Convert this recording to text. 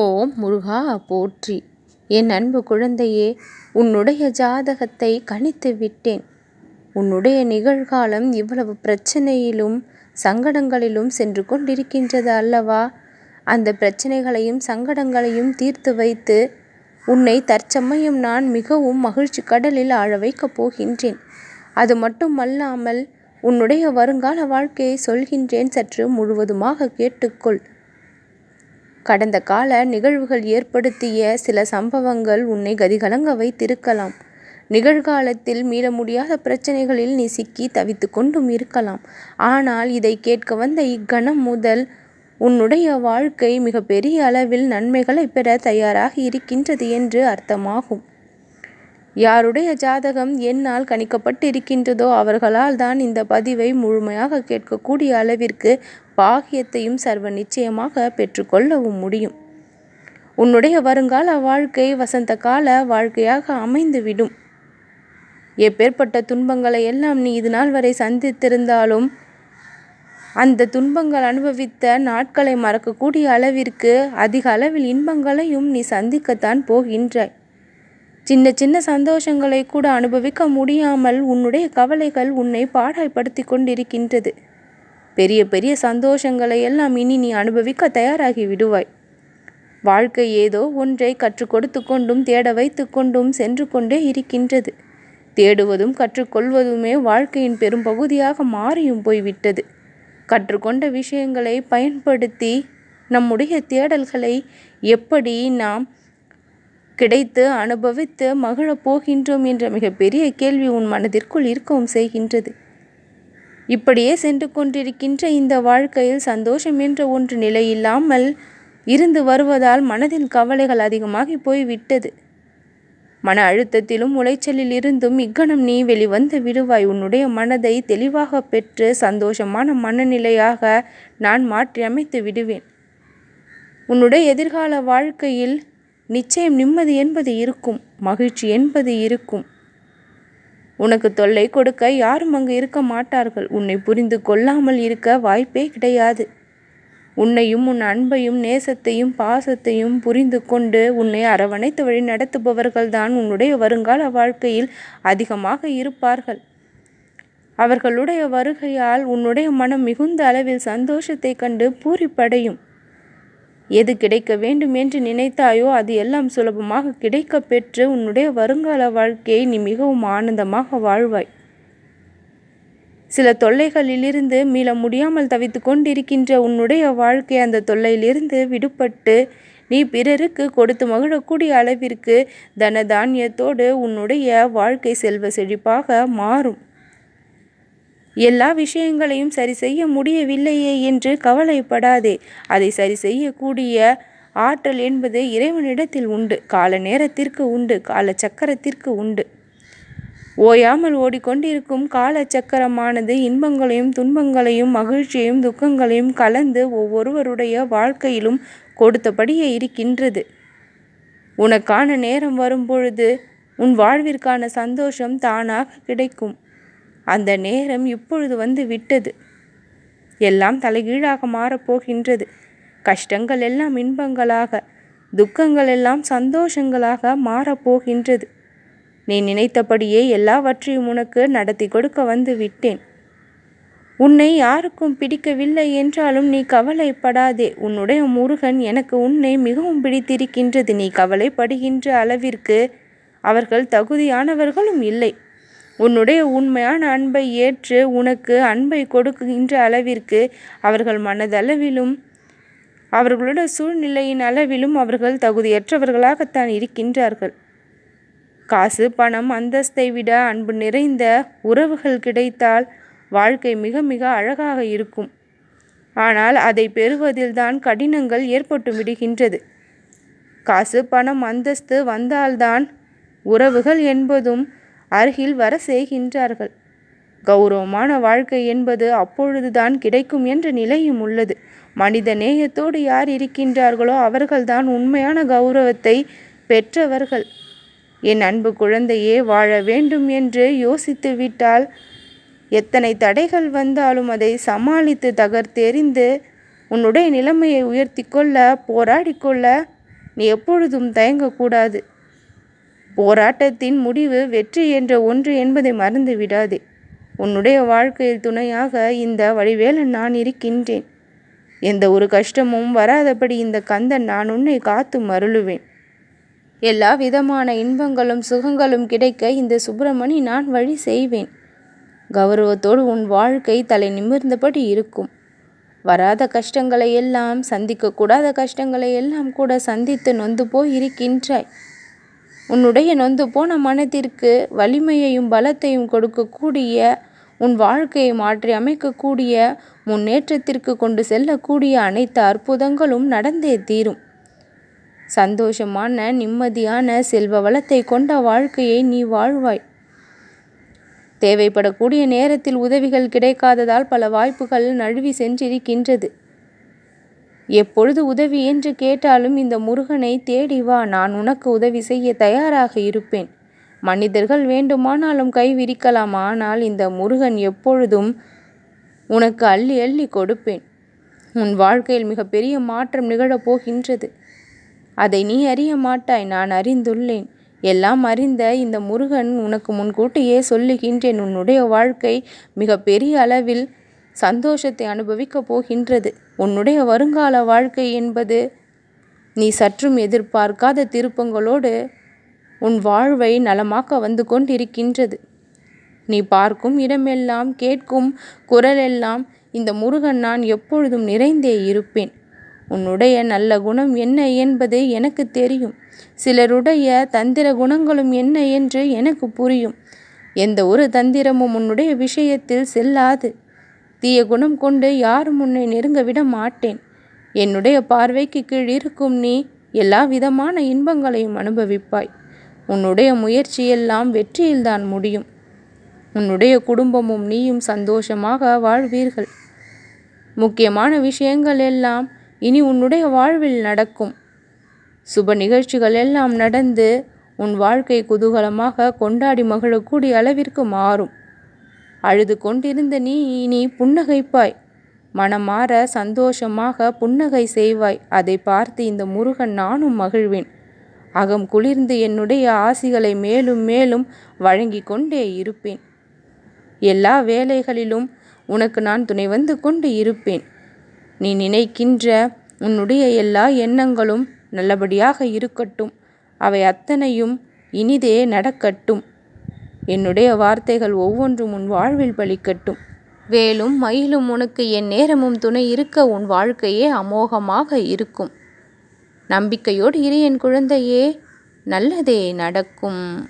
ஓம் முருகா போற்றி. என் அன்பு குழந்தையே உன்னுடைய ஜாதகத்தை கணித்து விட்டேன். உன்னுடைய நிகழ்காலம் இவ்வளவு பிரச்சனையிலும் சங்கடங்களிலும் சென்று கொண்டிருக்கின்றது அல்லவா? அந்த பிரச்சனைகளையும் சங்கடங்களையும் தீர்த்து வைத்து உன்னை தற்சமயம் நான் மிகவும் மகிழ்ச்சி கடலில் ஆழ வைக்கப் போகின்றேன். அது மட்டுமல்லாமல் உன்னுடைய வருங்கால வாழ்க்கையை சொல்கின்றேன் சற்று முழுவதுமாக கேட்டுக்கொள். கடந்த கால நிகழ்வுகள் ஏற்படுத்திய சில சம்பவங்கள் உன்னை கதிகலங்க வைத்திருக்கலாம். நிகழ்காலத்தில் மீள முடியாத பிரச்சனைகளில் நீ சிக்கி தவித்து கொண்டும் இருக்கலாம். ஆனால் இதை கேட்க வந்த இக்கணம் முதல் உன்னுடைய வாழ்க்கை மிகப்பெரிய அளவில் நன்மைகளை பெற தயாராக இருக்கின்றது என்று அர்த்தமாகும். யாருடைய ஜாதகம் என்னால் கணிக்கப்பட்டிருக்கின்றதோ அவர்களால் தான் இந்த பதிவை முழுமையாக கேட்கக்கூடிய அளவிற்கு பாகியத்தையும் சர்வ நிச்சயமாக பெற்றுக்கொள்ளவும் முடியும். உன்னுடைய வருங்கால வாழ்க்கை வசந்த கால வாழ்க்கையாக அமைந்துவிடும். எப்பேற்பட்ட துன்பங்களை எல்லாம் நீ இது நாள் வரை சந்தித்திருந்தாலும் அந்த துன்பங்கள் அனுபவித்த நாட்களை மறக்கக்கூடிய அளவிற்கு அதிக அளவில் இன்பங்களையும் நீ சந்திக்கத்தான் போகின்றாய். சின்ன சின்ன சந்தோஷங்களை கூட அனுபவிக்க முடியாமல் உன்னுடைய கவலைகள் உன்னை பாடாய்படுத்தி கொண்டிருக்கின்றது. பெரிய பெரிய சந்தோஷங்களை எல்லாம் இனி நீ அனுபவிக்க தயாராகி விடுவாய். வாழ்க்கை ஏதோ ஒன்றை கற்றுக் கொடுத்து கொண்டும் தேட வைத்து கொண்டும் சென்று கொண்டே இருக்கின்றது. தேடுவதும் கற்றுக்கொள்வதுமே வாழ்க்கையின் பெரும் பகுதியாக மாறியும் போய்விட்டது. கற்றுக்கொண்ட விஷயங்களை பயன்படுத்தி நம்முடைய தேடல்களை எப்படி நாம் கிடைத்து அனுபவித்து மகிழப் போகின்றோம் என்ற மிகப்பெரிய கேள்வி உன் மனதிற்குள் இருக்கவும் செய்கின்றது. இப்படியே சென்று கொண்டிருக்கின்ற இந்த வாழ்க்கையில் சந்தோஷம் என்ற ஒன்று நிலையில்லாமல் இருந்து வருவதால் மனதின் கவலைகள் அதிகமாகி போய்விட்டது. மன அழுத்தத்திலும் உளைச்சலில் இருந்தும் இக்கணம் நீ வெளிவந்து விடுவாய். உன்னுடைய மனதை தெளிவாக பெற்று சந்தோஷமான மனநிலையாக நான் மாற்றி அமைத்து விடுவேன். உன்னுடைய எதிர்கால வாழ்க்கையில் நிச்சயம் நிம்மதி என்பது இருக்கும் மகிழ்ச்சி என்பது இருக்கும். உனக்கு தொல்லை கொடுக்க யாரும் அங்கு இருக்க மாட்டார்கள். உன்னை புரிந்து கொள்ளாமல் இருக்க வாய்ப்பே கிடையாது. உன்னையும் உன் அன்பையும் நேசத்தையும் பாசத்தையும் புரிந்து கொண்டு உன்னை அரவணைத்து வழி நடத்துபவர்கள்தான் உன்னுடைய வருங்கால வாழ்க்கையில் அதிகமாக இருப்பார்கள். அவர்களுடைய வருகையால் உன்னுடைய மனம் மிகுந்த அளவில் சந்தோஷத்தை கண்டு பூரிப்படையும். எது கிடைக்க வேண்டும் என்று நினைத்தாயோ அது எல்லாம் சுலபமாக கிடைக்க பெற்று உன்னுடைய வருங்கால வாழ்க்கையை நீ மிகவும் ஆனந்தமாக வாழ்வாய். சில தொல்லைகளிலிருந்து மீள முடியாமல் தவித்து கொண்டிருக்கின்ற உன்னுடைய வாழ்க்கை அந்த தொல்லையிலிருந்து விடுபட்டு நீ பிறருக்கு கொடுத்து மகிழக்கூடிய அளவிற்கு தனதானியத்தோடு உன்னுடைய வாழ்க்கை செல்வ செழிப்பாக மாறும். எல்லா விஷயங்களையும் சரி செய்ய முடியவில்லையே என்று கவலைப்படாதே. அதை சரி செய்யக்கூடிய ஆற்றல் என்பது இறைவனிடத்தில் உண்டு. கால நேரத்திற்கு உண்டு கால சக்கரத்திற்கு உண்டு. ஓயாமல் ஓடிக்கொண்டிருக்கும் கால சக்கரமானது இன்பங்களையும் துன்பங்களையும் மகிழ்ச்சியையும் துக்கங்களையும் கலந்து ஒவ்வொருவருடைய வாழ்க்கையிலும் கொடுத்தபடியே இருக்கின்றது. உனக்கான நேரம் வரும்பொழுது உன் வாழ்விற்கான சந்தோஷம் தானாக கிடைக்கும். அந்த நேரம் இப்பொழுது வந்து விட்டது. எல்லாம் தலைகீழாக மாறப்போகின்றது கஷ்டங்கள் எல்லாம் இன்பங்களாக துக்கங்கள் எல்லாம் சந்தோஷங்களாக மாறப்போகின்றது நீ நினைத்தபடியே எல்லாவற்றையும் உனக்கு நடத்தி கொடுக்க வந்து விட்டேன். உன்னை யாருக்கும் பிடிக்கவில்லை என்றாலும் நீ கவலைப்படாதே. உன்னுடைய முருகன் எனக்கு உன்னை மிகவும் பிடித்திருக்கின்றது. நீ கவலைப்படுகின்ற அளவிற்கு அவர்கள் தகுதியானவர்களும் இல்லை. உன்னுடைய உண்மையான அன்பை ஏற்று உனக்கு அன்பை கொடுக்கின்ற அளவிற்கு அவர்கள் மனதளவிலும் அவர்களோட சூழ்நிலையின் அளவிலும் அவர்கள் தகுதியற்றவர்களாகத்தான் இருக்கின்றார்கள். காசு பணம் அந்தஸ்தை விட அன்பு நிறைந்த உறவுகள் கிடைத்தால் வாழ்க்கை மிக மிக அழகாக இருக்கும். ஆனால் அதை பெறுவதில்தான் கடினங்கள் ஏற்பட்டு விடுகின்றது. காசு பணம் அந்தஸ்து வந்தால்தான் உறவுகள் என்பதும் அருகில் வர செய்கின்றார்கள். கௌரவமான வாழ்க்கை என்பது அப்பொழுதுதான் கிடைக்கும் என்ற நிலையும் உள்ளது. மனித நேயத்தோடு யார் இருக்கின்றார்களோ அவர்கள்தான் உண்மையான கௌரவத்தை பெற்றவர்கள். என் அன்பு குழந்தையே வாழ வேண்டும் என்று யோசித்து விட்டால் எத்தனை தடைகள் வந்தாலும் அதை சமாளித்து தகர்த்தெறிந்து உன்னுடைய நிலைமையை உயர்த்தி கொள்ள போராடிக்கொள்ள நீ எப்பொழுதும் தயங்கக்கூடாது. போராட்டத்தின் முடிவு வெற்றி என்ற ஒன்று என்பதை மறந்து விடாதே. உன்னுடைய வாழ்க்கையில் துணையாக இந்த வடிவேலன் நான் இருக்கின்றேன். எந்த ஒரு கஷ்டமும் வராதபடி இந்த கந்தன் நான் உன்னை காத்து மருளுவேன். எல்லா விதமான இன்பங்களும் சுகங்களும் கிடைக்க இந்த சுப்பிரமணி நான் வழி செய்வேன். கௌரவத்தோடு உன் வாழ்க்கை தலை நிமிர்ந்தபடி இருக்கும். வராத கஷ்டங்களை எல்லாம் சந்திக்கக்கூடாத கஷ்டங்களை எல்லாம் கூட சந்தித்து நொந்து போய் இருக்கின்றாய் உன்னுடைய நொந்து போன மனத்திற்கு வலிமையையும் பலத்தையும் கொடுக்கக்கூடிய உன் வாழ்க்கையை மாற்றி அமைக்கக்கூடிய முன்னேற்றத்திற்கு கொண்டு செல்லக்கூடிய அனைத்து அற்புதங்களும் நடந்தே தீரும். சந்தோஷமான நிம்மதியான செல்வ வளத்தை கொண்ட வாழ்க்கையை நீ வாழ்வாய். தேவைப்படக்கூடிய நேரத்தில் உதவிகள் கிடைக்காததால் பல வாய்ப்புகள் நழுவி சென்றிருக்கின்றது. எப்பொழுது உதவி என்று கேட்டாலும் இந்த முருகனை தேடி வா நான் உனக்கு உதவி செய்ய தயாராக இருப்பேன். மனிதர்கள் வேண்டுமானாலும் கை விரிக்கலாம் ஆனால் இந்த முருகன் எப்பொழுதும் உனக்கு அள்ளி அள்ளி கொடுப்பேன். உன் வாழ்க்கையில் மிகப்பெரிய மாற்றம் நிகழப் போகின்றது. அதை நீ அறிய மாட்டாய் நான் அறிந்துள்ளேன். எல்லாம் அறிந்த இந்த முருகன் உனக்கு முன்கூட்டியே சொல்லுகின்றேன் உன்னுடைய வாழ்க்கை மிகப்பெரிய அளவில் சந்தோஷத்தை அனுபவிக்கப் போகின்றது. உன்னுடைய வருங்கால வாழ்க்கை என்பது நீ சற்றும் எதிர்பார்க்காத திருப்பங்களோடு உன் வாழ்வை நலமாக்க வந்து கொண்டிருக்கின்றது. நீ பார்க்கும் இடமெல்லாம் கேட்கும் குரலெல்லாம் இந்த முருகன் நான் எப்பொழுதும் நிறைந்தே இருப்பேன். உன்னுடைய நல்ல குணம் என்ன என்பது எனக்கு தெரியும். சிலருடைய தந்திர குணங்களும் என்ன என்று எனக்கு புரியும். எந்த ஒரு தந்திரமும் உன்னுடைய விஷயத்தில் செல்லாது. தீய குணம் கொண்டு யாரும் உன்னை நெருங்க விட மாட்டேன். என்னுடைய பார்வைக்கு கீழ் இருக்கும் நீ எல்லா விதமான இன்பங்களையும் அனுபவிப்பாய். உன்னுடைய முயற்சியெல்லாம் வெற்றியில்தான் முடியும். உன்னுடைய குடும்பமும் நீயும் சந்தோஷமாக வாழ்வீர்கள். முக்கியமான விஷயங்கள் எல்லாம் இனி உன்னுடைய வாழ்வில் நடக்கும். சுப நிகழ்ச்சிகள் எல்லாம் நடந்து உன் வாழ்க்கை குதூகலமாக கொண்டாடி மகிழக்கூடிய அளவிற்கு மாறும். அழுது கொண்டிருந்த நீ இனி புன்னகைப்பாய். மனமாற சந்தோஷமாக புன்னகை செய்வாய். அதை பார்த்து இந்த முருகன் நானும் மகிழ்வேன். அகம் குளிர்ந்து என்னுடைய ஆசிகளை மேலும் மேலும் வழங்கி கொண்டே இருப்பேன். எல்லா வேலைகளிலும் உனக்கு நான் துணை வந்து கொண்டு இருப்பேன். நீ நினைக்கின்ற உன்னுடைய எல்லா எண்ணங்களும் நல்லபடியாக இருக்கட்டும். அவை அத்தனையும் இனிதே நடக்கட்டும். என்னுடைய வார்த்தைகள் ஒவ்வொன்றும் உன் வாழ்வில் பலிக்கட்டும். வேலும் மயிலும் உனக்கு என் நேரமும் துணை இருக்க உன் வாழ்க்கையே அமோகமாக இருக்கும். நம்பிக்கையோடு இரு என் குழந்தையே நல்லதே நடக்கும்.